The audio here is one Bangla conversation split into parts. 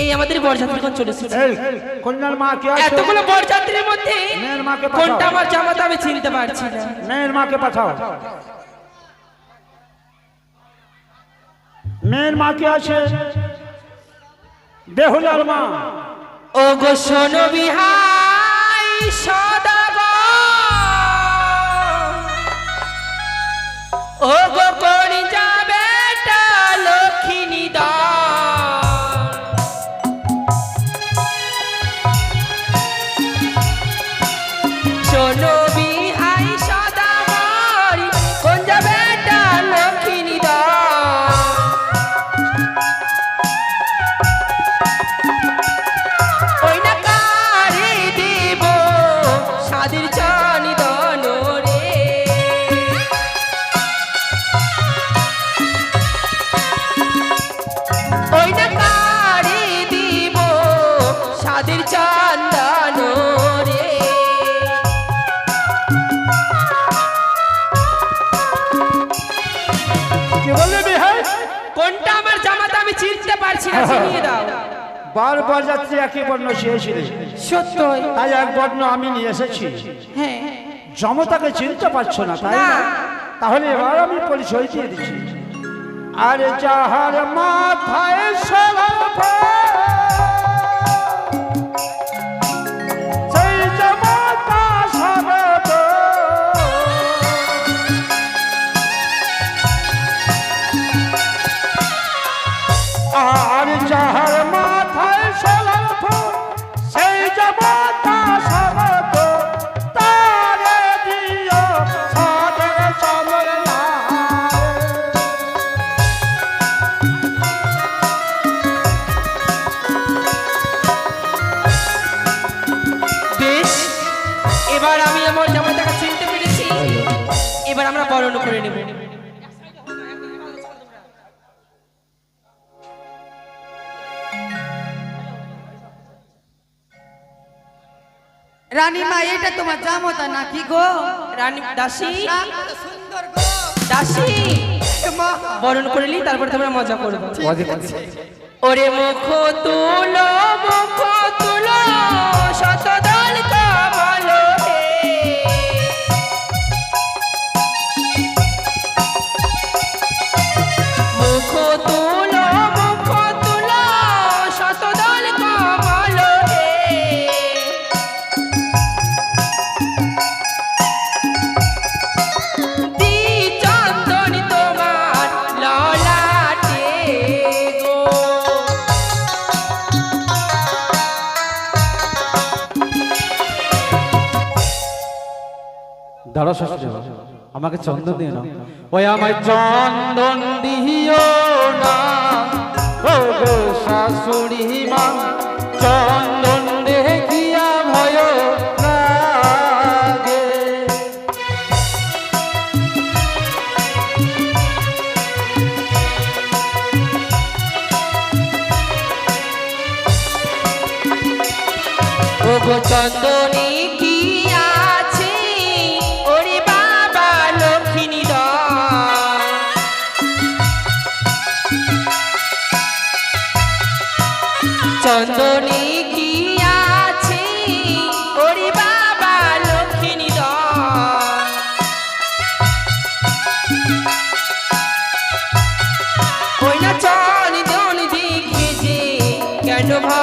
এই আমাদের চলে এসেছে। এই কন্যার মা কে আছে? এতগুলো বরযাত্রীর মধ্যে মেয়ের মাকে। কোনটা আমার জামাতা আমি চিনতে পারছি না। মেয়ের মাকে পাঠাও। মেয়ের মা কে আছে? বেহুলার মা। ও গো শোনো বিহাই সদাগর। ও গো বারবার যাত্রী একই বর্ণ চেয়েছিলে সত্যই? তাই এক বর্ণ আমি নিয়ে এসেছি। হ্যাঁ। জমতাকে চিনতে পারছ না তাই না। তাহলে এবার আমি পরিচয় দিয়ে দিচ্ছি। আরে যাহার মাথায় সরব রানীমা এটা তোমার জামতা নাকি গো? রানী দাসী? কত সুন্দর গো দাসী বরণ করে তারপর তারপরে তোমরা মজা করব। ওরে মুখ তুলো মুখ তুলো শতদল আমাকে চন্দন দিও না ওই আমায় চন্দন দিও না। ও গো শাশুড়ি মা চন্দন কেন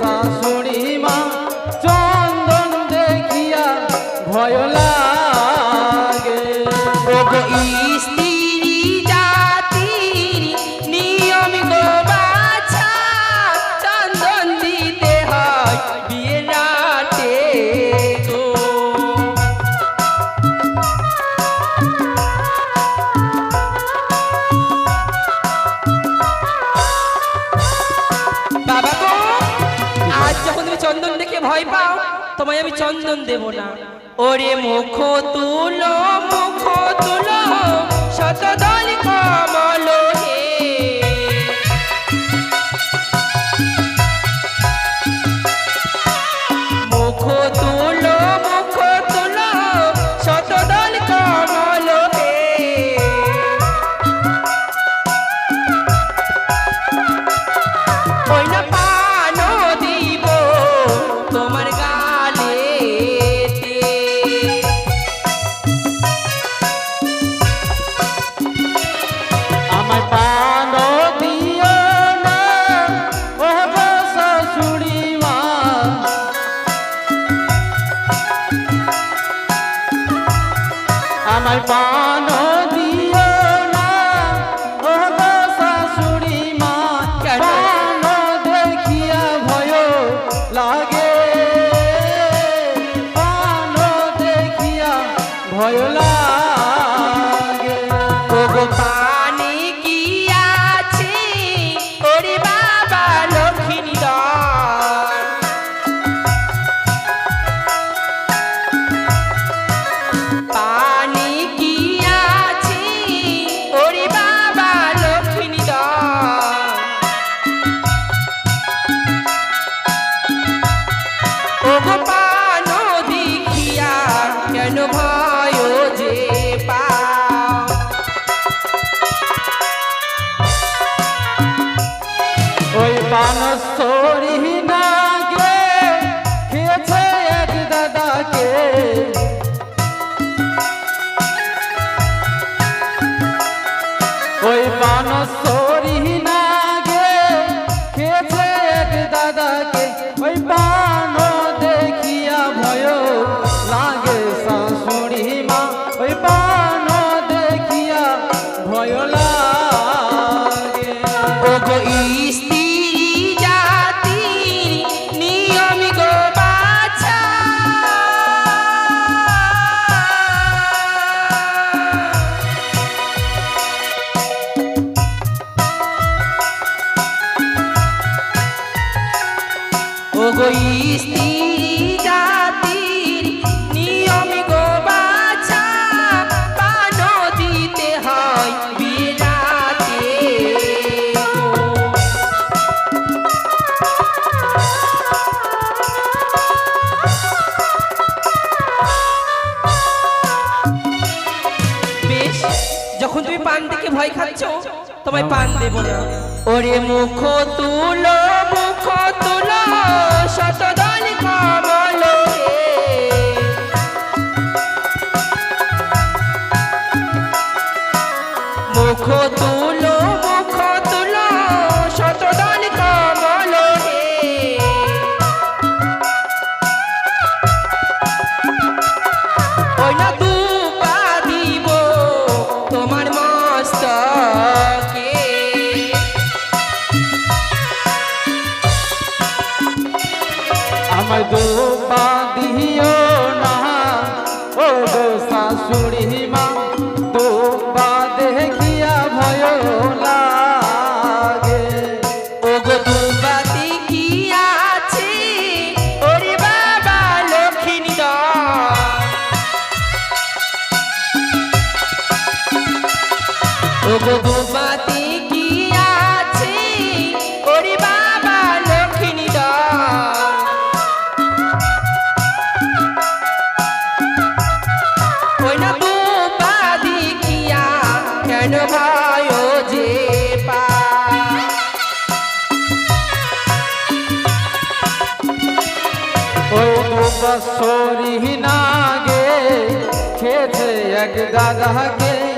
સાસુડી দেব না। ওরে মুখ তুলো আমায় পানো 啊回报 পান দিকে ভয় খাচ্ছ? তোমায় পান দেব না। ওরে মুখ তুলো মুখ তুলো মুখ তুলো দাদাকে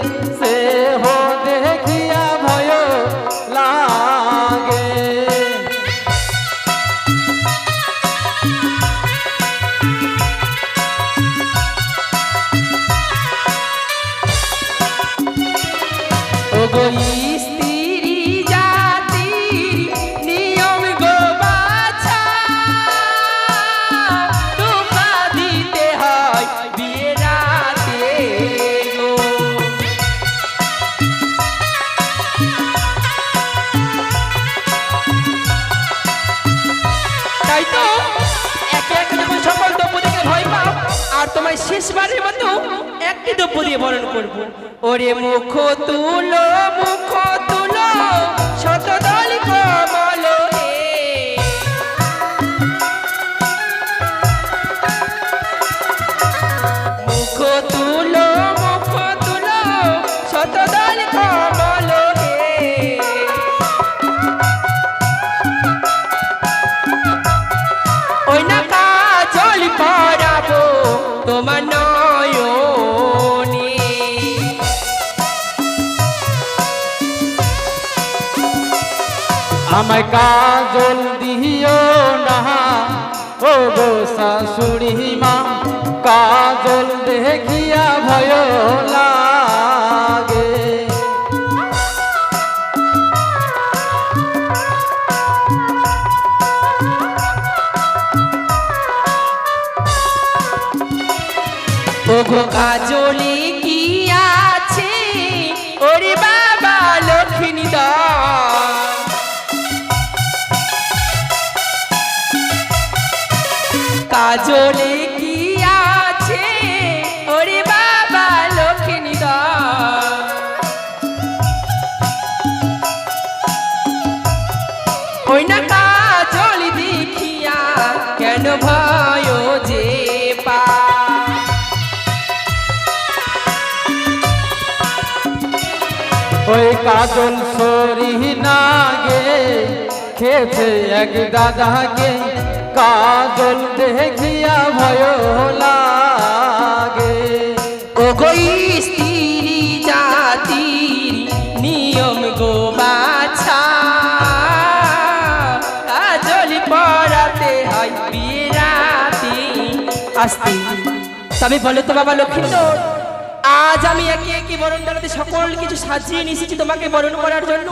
ওরে মুখ তুলো মুখ আমায় কাজল দিও না। ও গো শাশুড়ি মা কাজল দেখিয়া ভয় লাগে। ওগো কাজলে কাজলে কি আছে? ওরে বাবা, লক্ষ্মী ওই না কাজল দেখিয়া কেন ভয় যে পা? ওই কাজল সরি না গে খেয়েছে এক দাদাকে। কাজল দেখিয়া ভয় লাগে। ওগোই স্ত্রী, জাতির নিয়ম গো বাছা। কাজল পড়াতে হয় বিরাতি। আসতে। তবে বলো তো বাবা লক্ষ্মীন্দর আজ আমি একে একে বরণ ডালাতে সকল কিছু সাজিয়ে নিয়ে এসেছি তোমাকে বরণ করার জন্য।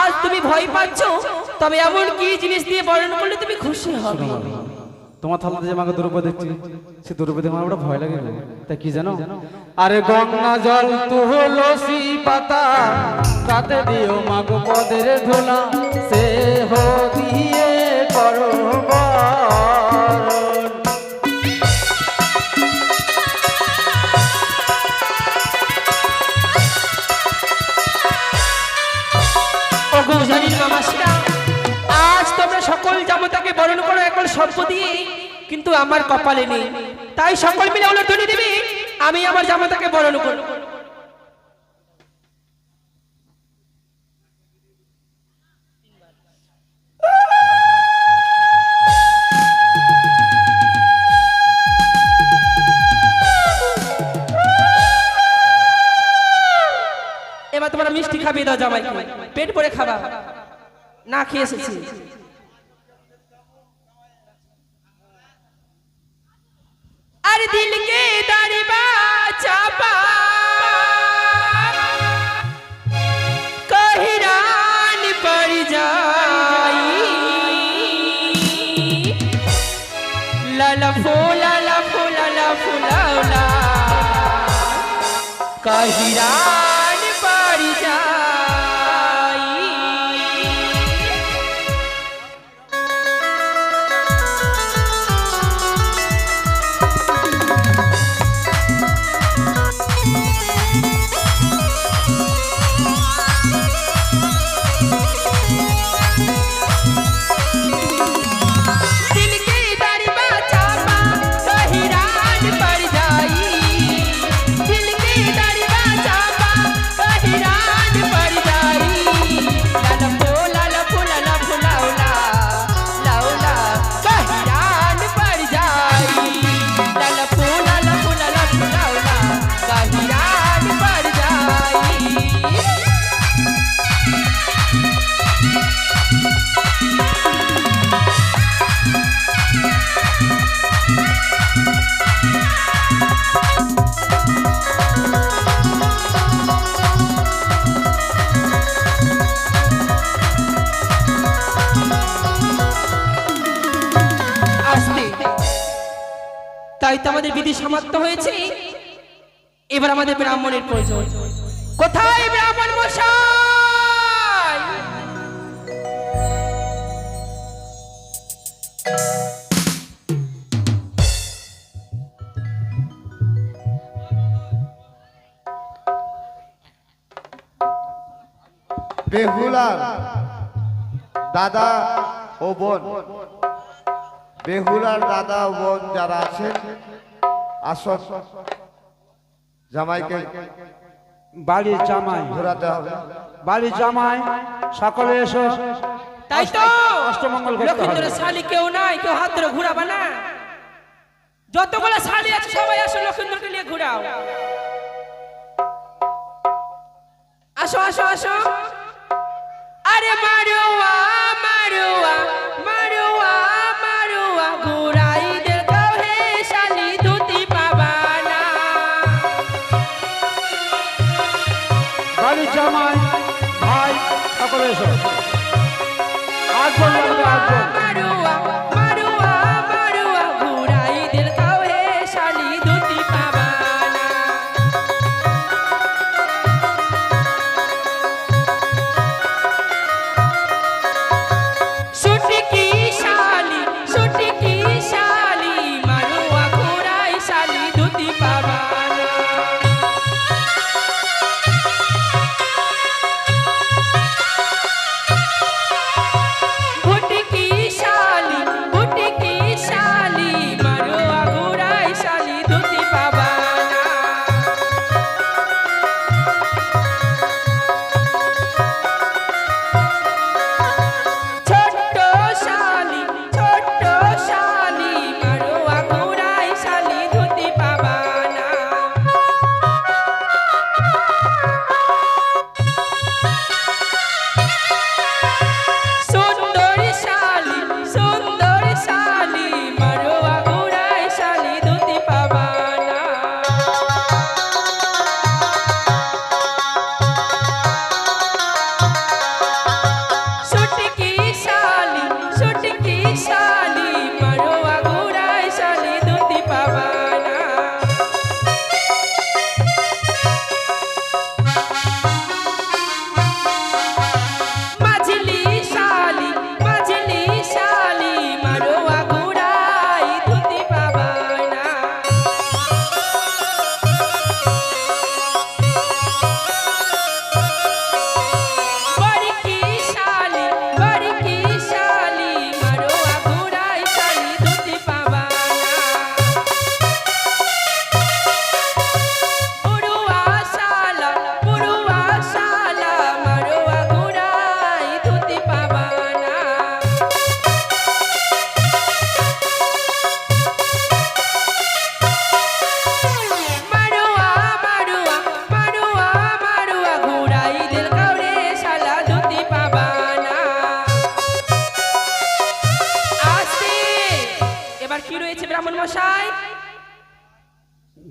আজ তুমি ভয় পাচ্ছ তবে এমন কি জিনিস দিয়ে বরণ করলে তুমি খুশি হবে? তোমার থালাতে যে আমাকে দ্রব্য দেখছি সে দ্রব্য দেখে আমার ভয় লাগে। তাই কি জানো? আরে গঙ্গা জল তুলসী পাতা তাতে দিও মাগো পদের ধুলা। সে হো দিয়ে করো আজ তোমরা সকল জামতাকে বরণ করো কিন্তু আমার কপালে নেই। তাই সকল মিলে উলটনি দেবে, আমি আমার জামাতাকে বরণ করব। এবার তোমরা মিষ্টি খাবিয়ে দাও জামাই পেট ভরে খাবা। না খেয়ে এসেছি আর দিলকে দাঁড়িবা চাপা। কহিরান পড় যাই লালা ফোলা ফোলা ফোলা কহিরান বিধি সমাপ্ত হয়েছে। এবার আমাদের ব্রাহ্মণের প্রয়োজন। কোথায় ব্রাহ্মণ মশাই? বেহুলার দাদা ও বোন। বেহুলার দাদা ও বোন যারা আছেন আসন জামাইকে বাড়ির জামাই। ঘোরাতে হবে। বাড়ির জামাই সকলে এসো। তাই তো! অষ্টমঙ্গল করতে শালি কেউ নাই কেউ হাত ধরে ঘুরাবে না। যতগুলো শালি আছে সবাই আসো লক্ষিন্দরকে নিয়ে ঘুরাও। আসো আসো আসো। আরে মারুয়া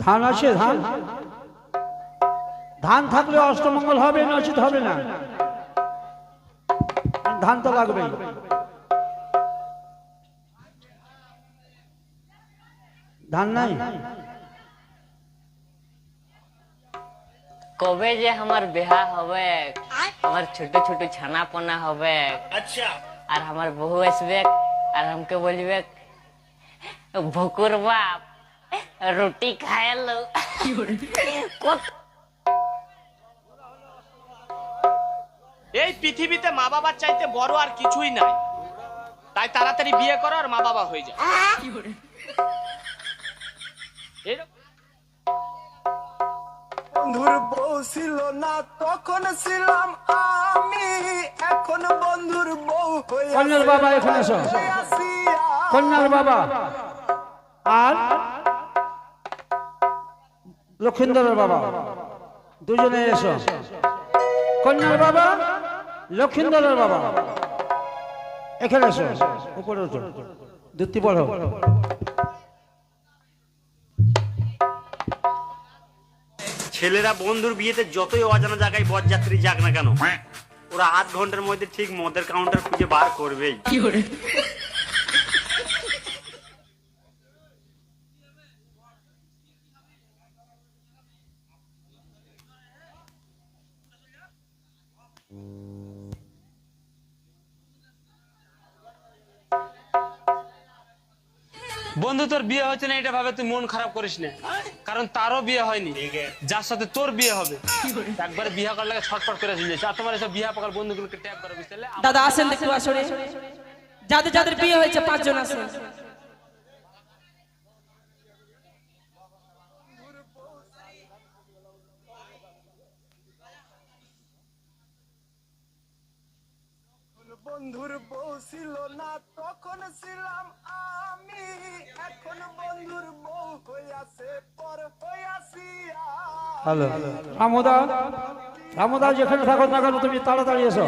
ধান আছে ধান? ধান থাকলে অষ্টমঙ্গল হবে নচিত হবে না। ধান তো লাগবে ধান নাই? কবে যে আমার বিহা হবে আমার ছোট ছোট ছানা পোনা হবে আচ্ছা। আর আমার বহু আসবে আর আমাকে বলবে ভকুর বাপ রুটি খায় লো কত- এই পৃথিবীতে মা বাবার চাইতে বড় আর কিছুই নাই। তাই তাড়াতাড়ি বিয়ে করো আর মা বাবা হয়ে যায় বন্ধুর বউ ছিল না তখন ছিলাম আমি। এখন বন্ধুর বউ হয়ে কন্যার বাবা এখানে এসো কন্যার বাবা। আর? লক্ষিন্দরের বাবা। দুজনে এসো। কন্যার বাবা লক্ষিন্দরের বাবা। এখানে এসো উপরে ওঠো দুটি পড়ো ছেলেরা বন্ধুর বিয়েতে যতই অজানা জায়গায় বরযাত্রী যাক না কেন ওরা আধ ঘণ্টার মধ্যে ঠিক মদের কাউন্টার খুঁজে বার করবেই। বন্ধু, তোর বিয়ে হচ্ছে না এটা ভাবে তুই মন খারাপ করিস না। কারণ তারও বিয়ে হয়নি। যার সাথে তোর বিয়ে হবে, একবার বিয়ে করার লাগে ছটফট করে চলে আর তোমার এসব বিয়ে পাকার বন্ধুগুলোকে ট্যাগ করে বুঝতে দাদা, আসেন দেখতে যাদের যাদের বিয়ে হয়েছে, পাঁচজন আসেন। বন্ধুর বউ ছিল না তখন ছিলাম আমি। এখন বন্ধুর বউ হইয়াছে পর হইয়াছি হ্যালো। রামুদা রামুদা যেখানে থাকো না কেন তুমি তাড়াতাড়ি এসো।